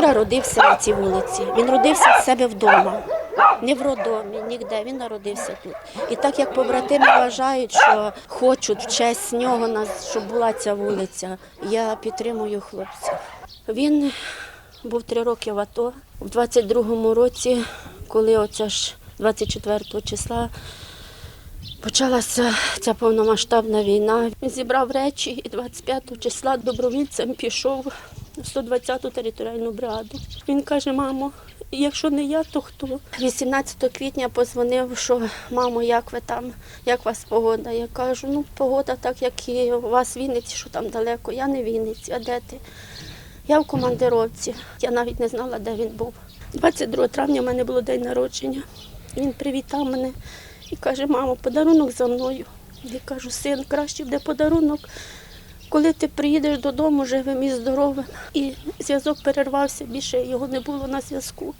Юра родився на цій вулиці. Він родився в себе вдома. Не в роддомі, ніде. Він народився тут. І так як побратими вважають, що хочуть в честь нього нас, щоб була ця вулиця, я підтримую хлопців. Він був три роки в АТО. У 22-му році, коли оце ж 24 числа почалася ця повномасштабна війна, він зібрав речі і 25 числа добровільцем пішов в 120-ту територіальну бригаду. Він каже, мамо, якщо не я, то хто? 18 квітня позвонив, що мамо, як ви там, як у вас погода? Я кажу, ну погода так, як і у вас в Вінниці, що там далеко. Я не в Вінниці, а де ти? Я в командировці. Я навіть не знала, де він був. 22 травня в мене було день народження. Він привітав мене і каже, мамо, подарунок за мною. Я кажу, син, краще буде подарунок, коли ти приїдеш додому живим і здоровим. І зв'язок перервався, більше його не було на зв'язку.